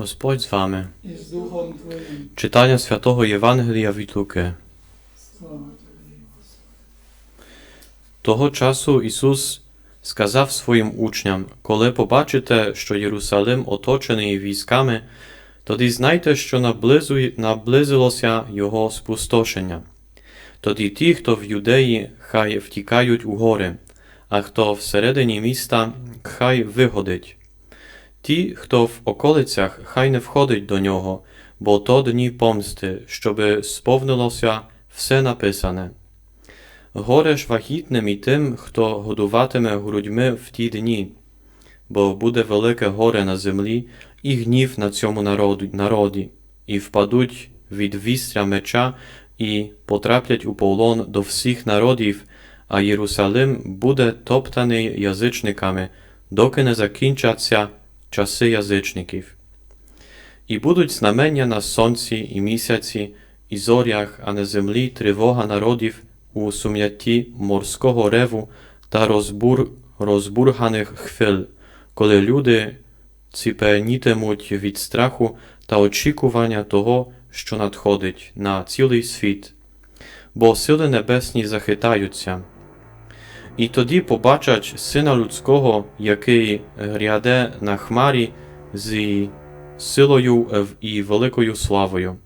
Господь з вами. Читання святого Євангелія від Луки. Того часу Ісус сказав своїм учням, коли побачите, що Єрусалим оточений військами, тоді знайте, що наблизилося Його спустошення. Тоді ті, хто в Юдеї, хай втікають у гори, а хто всередині міста, хай виходить. Ті, хто в околицях, хай не входить до нього, бо то дні помсти, щоби сповнилося все написане. Горе ж вагітним і тим, хто годуватиме грудьми в ті дні, бо буде велике горе на землі і гнів на цьому народі, і впадуть від вістря меча і потраплять у полон до всіх народів, а Єрусалим буде топтаний язичниками, доки не закінчаться часи язичників. І будуть знамення на сонці і місяці, і зорях, а на землі тривога народів у сум'ятті морського реву та розбур, розбурганих хвиль, коли люди ціпенітимуть від страху та очікування того, що надходить на цілий світ, бо сили небесні захитаються. І тоді побачать Сина Людського, який гряде на хмарі з силою і великою славою.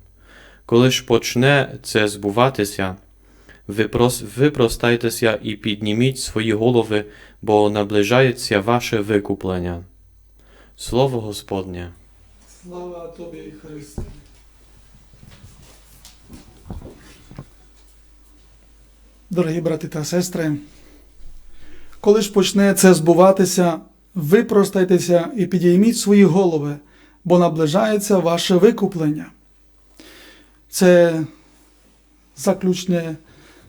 Коли ж почне це збуватися, Випрос, випростайтеся і підніміть свої голови, бо наближається ваше викуплення. Слово Господнє. Слава Тобі, Христе. Дорогі брати та сестри, коли ж почне це збуватися, випростайтеся і підійміть свої голови, бо наближається ваше викуплення. Це заключне,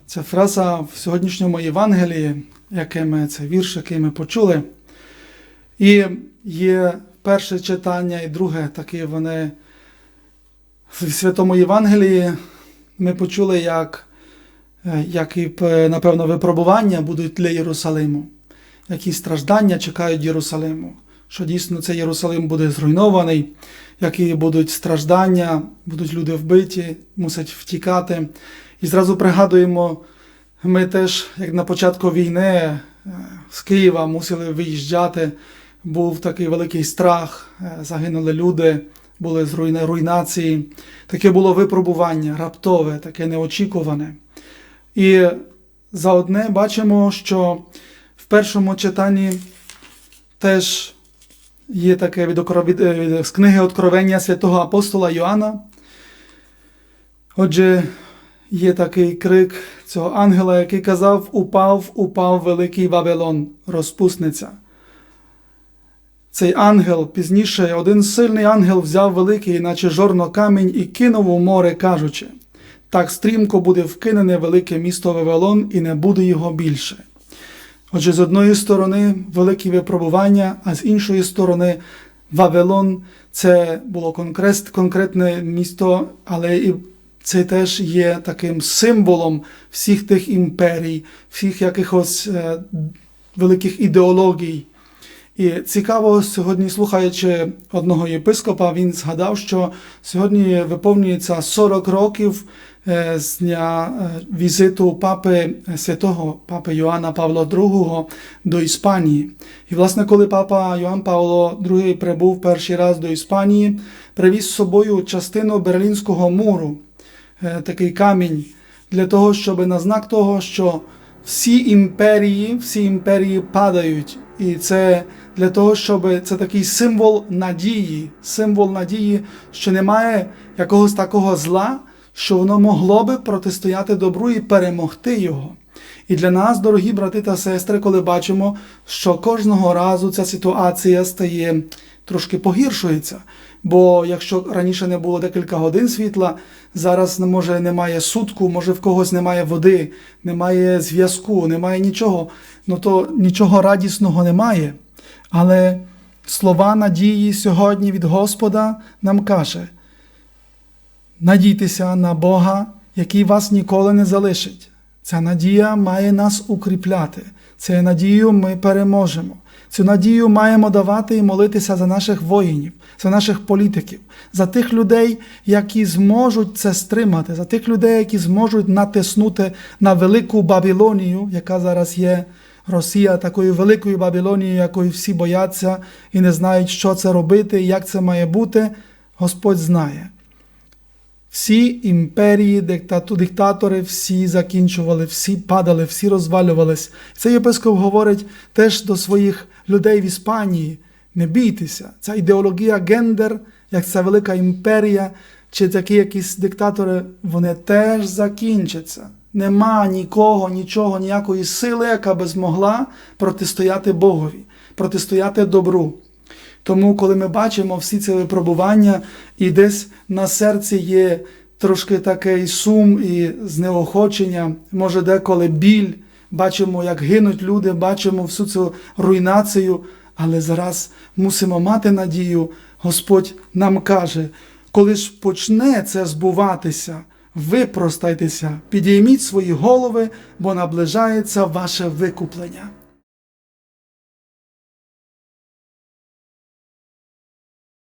це фраза в сьогоднішньому Євангелії, яке ми, це вірш, який ми почули. І є перше читання і друге, такі вони в Святому Євангелії ми почули, як, е, які, напевно, випробування будуть для Єрусалиму, які страждання чекають Єрусалиму, що дійсно цей Єрусалим буде зруйнований, які будуть страждання, будуть люди вбиті, мусять втікати. І зразу пригадуємо, ми теж, як на початку війни е, з Києва мусили виїжджати був такий великий страх, е, загинули люди, були зруйна- руйнації. Таке було випробування раптове, таке неочікуване. І за одне бачимо, що в першому читанні теж є таке від, від, е, від- з книги Откровення святого апостола Йоанна. Отже, є такий крик цього ангела, який казав: Упав, упав великий Вавилон, розпусниця. Цей ангел пізніше, один сильний ангел взяв великий, наче жорно камінь, і кинув у море, кажучи: так стрімко буде вкинене велике місто Вавилон, і не буде його більше. Отже, з одної сторони великі випробування, а з іншої сторони Вавилон це було конкрет, конкретне місто, але і це теж є таким символом всіх тих імперій, всіх якихось е, великих ідеологій. І цікаво, сьогодні, слухаючи одного єпископа, він згадав, що сьогодні виповнюється 40 років е, з дня е, візиту папи е, святого папи Йоанна Павла II до Іспанії. І, власне, коли папа Йоанн Павло II прибув перший раз до Іспанії, привіз з собою частину Берлінського муру, такий камінь, для того, щоб на знак того, що всі імперії, всі імперії падають. І це для того, щоб це такий символ надії, символ надії, що немає якогось такого зла, що воно могло би протистояти добру і перемогти його. І для нас, дорогі брати та сестри, коли бачимо, що кожного разу ця ситуація стає трошки погіршується. Бо якщо раніше не було декілька годин світла, зараз може немає сутку, може в когось немає води, немає зв'язку, немає нічого, ну то нічого радісного немає. Але слова надії сьогодні від Господа нам каже: надійтеся на Бога, який вас ніколи не залишить. Ця надія має нас укріпляти. Цією надією ми переможемо. Цю надію маємо давати і молитися за наших воїнів, за наших політиків, за тих людей, які зможуть це стримати, за тих людей, які зможуть натиснути на велику Бабілонію, яка зараз є Росія, такою великою Бабілонією, якої всі бояться і не знають, що це робити, як це має бути. Господь знає. Всі імперії, диктатори, всі закінчували, всі падали, всі розвалювались. Цей єпископ говорить теж до своїх людей в Іспанії: не бійтеся, ця ідеологія гендер, як ця велика імперія, чи такі якісь диктатори, вони теж закінчаться. Нема нікого, нічого, ніякої сили, яка би змогла протистояти Богові, протистояти добру. Тому, коли ми бачимо всі ці випробування, і десь на серці є трошки такий сум і знеохочення, може деколи біль, бачимо, як гинуть люди, бачимо всю цю руйнацію, але зараз мусимо мати надію, Господь нам каже, коли ж почне це збуватися, випростайтеся, підійміть свої голови, бо наближається ваше викуплення.